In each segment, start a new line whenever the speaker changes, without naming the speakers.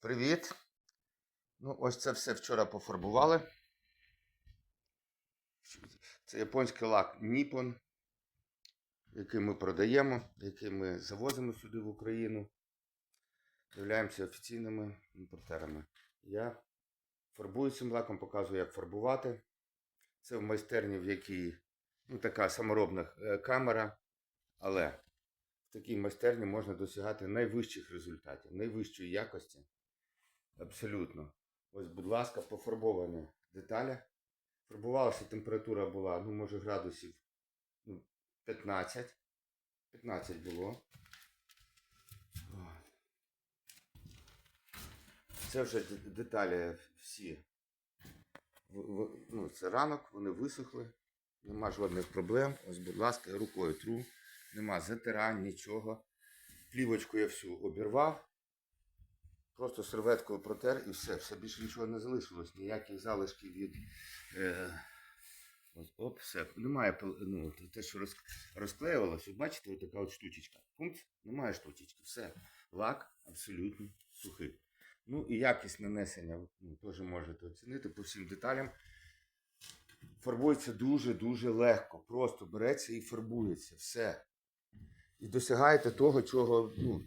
Привіт. Ну, ось це все вчора пофарбували. Це японський лак Nippon, який ми продаємо, який ми завозимо сюди в Україну. Являємося офіційними імпортерами. Я фарбую цим лаком, показую, як фарбувати. Це в майстерні, в якій ну, така саморобна е, камера, але в такій майстерні можна досягати найвищих результатів, найвищої якості. Абсолютно. Ось, будь ласка, пофарбовані деталі. Фарбувалася температура була, ну, може, градусів ну, 15. 15 було. Це вже деталі всі. Ну, це ранок, вони висохли. Нема жодних проблем. Ось, будь ласка, рукою тру. Нема затирань, нічого. Плівочку я всю обірвав. Просто серветкою протер і все. Все більше нічого не залишилось. Ніяких залишків від. Е, ось, оп, все. Немає ну, те, що роз, розклеювалося. Бачите, от така от штучечка. Пункт, немає штучечки. Все. Лак абсолютно сухий. Ну і якість нанесення ну, теж можете оцінити по всім деталям. Фарбується дуже-дуже легко. Просто береться і фарбується. Все. І досягаєте того, чого. Ну,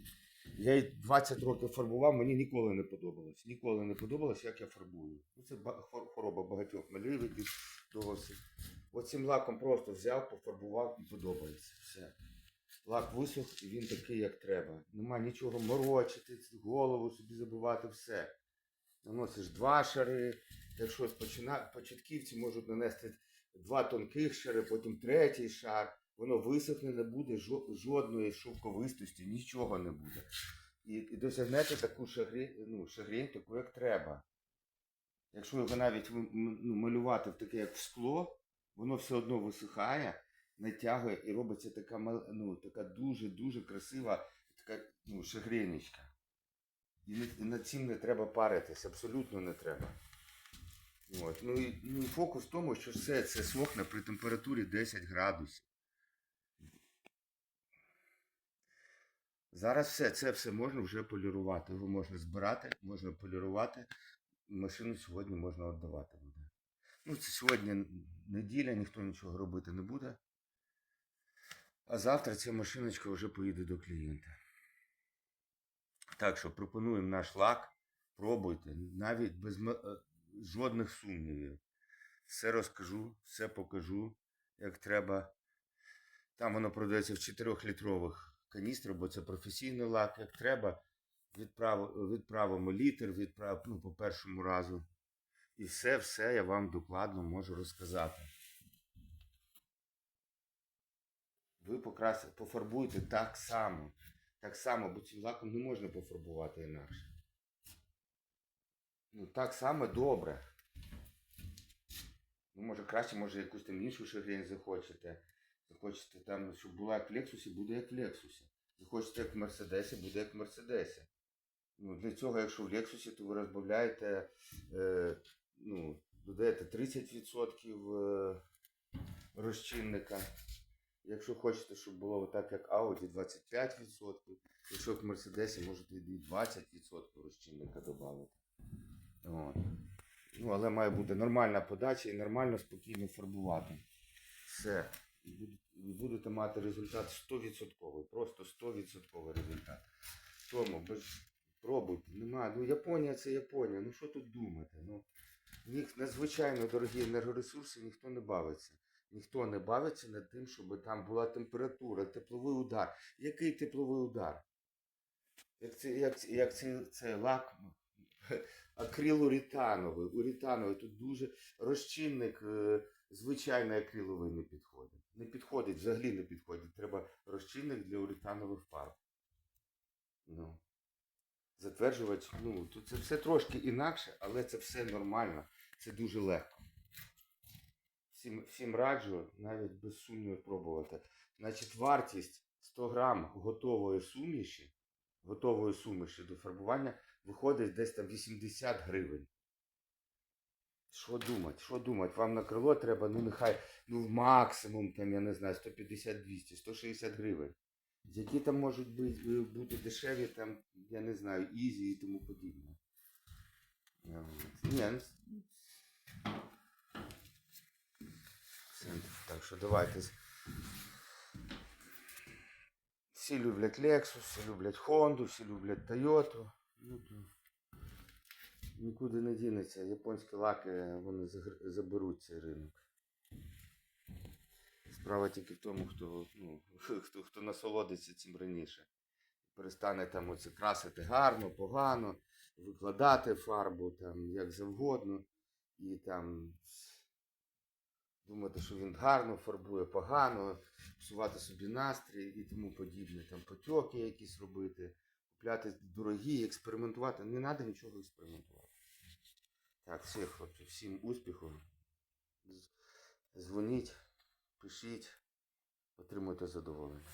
я й 20 років фарбував, мені ніколи не подобалось. Ніколи не подобалось, як я фарбую. Ну, це хвороба багатьох малювиків того. Оцим лаком просто взяв, пофарбував і подобається. Все. Лак висох і він такий, як треба. Нема нічого морочити, голову собі забивати, все. Наносиш два шари. Якщо почина... початківці можуть нанести два тонких шари, потім третій шар. Воно висохне, не буде жодної шовковистості, нічого не буде. І, і досягнете таку шагрі... ну, шагрінь, таку, як треба. Якщо його навіть ну, малювати в таке, як в скло, воно все одно висихає, натягує і робиться така, ну, така дуже-дуже красива така, ну, шагрінечка. І, і над цим не треба паритись, абсолютно не треба. От. Ну, і, ну, фокус в тому, що все це сохне при температурі 10 градусів. Зараз все, це все можна вже полірувати. Його можна збирати, можна полірувати. Машину сьогодні можна віддавати буде. Ну, це сьогодні неділя, ніхто нічого робити не буде. А завтра ця машиночка вже поїде до клієнта. Так що пропонуємо наш лак. Пробуйте, навіть без е, жодних сумнівів. Все розкажу, все покажу, як треба. Там воно продається в 4-літрових каністрах, бо це професійний лак, як треба. Відправ, відправимо літр, відправ, ну, по першому разу. І все, все я вам докладно можу розказати. Ви покрасите, пофарбуєте так само. Так само, бо цим лаком не можна пофарбувати інакше. Ну, так само добре. Ну, може краще, може якусь там іншу шагрень захочете. Захочете там, щоб була як в Лексусі, буде як в Лексусі. Захочете як в Мерседесі, буде як в Мерседесі. Ну, для цього, якщо в Лексусі, то ви розбавляєте, е, ну, додаєте 30% е, розчинника. Якщо хочете, щоб було так, як Audi, 25%. Якщо в Мерседесі, можете і 20% розчинника додати. Ну, але має бути нормальна подача і нормально, спокійно фарбувати. Все. І будете, і будете мати результат 100%. Просто 100% результат. Тому без... пробуйте. Нема. Ну Японія це Японія. Ну що тут думати? Ну, них надзвичайно дорогі енергоресурси, ніхто не бавиться. Ніхто не бавиться над тим, щоб там була температура, тепловий удар. Який тепловий удар? Як це, як, як це, це лак акрилурітановий, урітановий, тут дуже розчинник, е, звичайний акриловий підходить. Не підходить, взагалі не підходить. Треба розчинник для урітанових фарб. Ну. Затверджувати, ну, тут це все трошки інакше, але це все нормально. Це дуже легко. Всім, всім раджу навіть без сумніву пробувати. Значить, вартість 100 грам готової суміші, готової суміші до фарбування виходить десь там 80 гривень. Що думати? Що думати? Вам на крило треба, ну нехай, ну максимум, там, я не знаю, 150-200, 160 гривень. Які там можуть бути, бути дешеві, там, я не знаю, ізі і тому подібне. Е, Ні, ну, так що давайте. Всі люблять Lexus, всі люблять Honda, всі люблять Toyota. Ну, нікуди не дінеться. Японські лаки вони заберуть цей ринок. Справа тільки в тому, хто, ну, хто, хто насолодиться цим раніше. Перестане там оце красити гарно, погано, викладати фарбу там як завгодно. І там думати, що він гарно фарбує погано, псувати собі настрій і тому подібне, там потьоки якісь робити, купляти дорогі, експериментувати. Не треба нічого експериментувати. Так, все, хлопці, всім успіху. Дзвоніть, пишіть, отримуйте задоволення.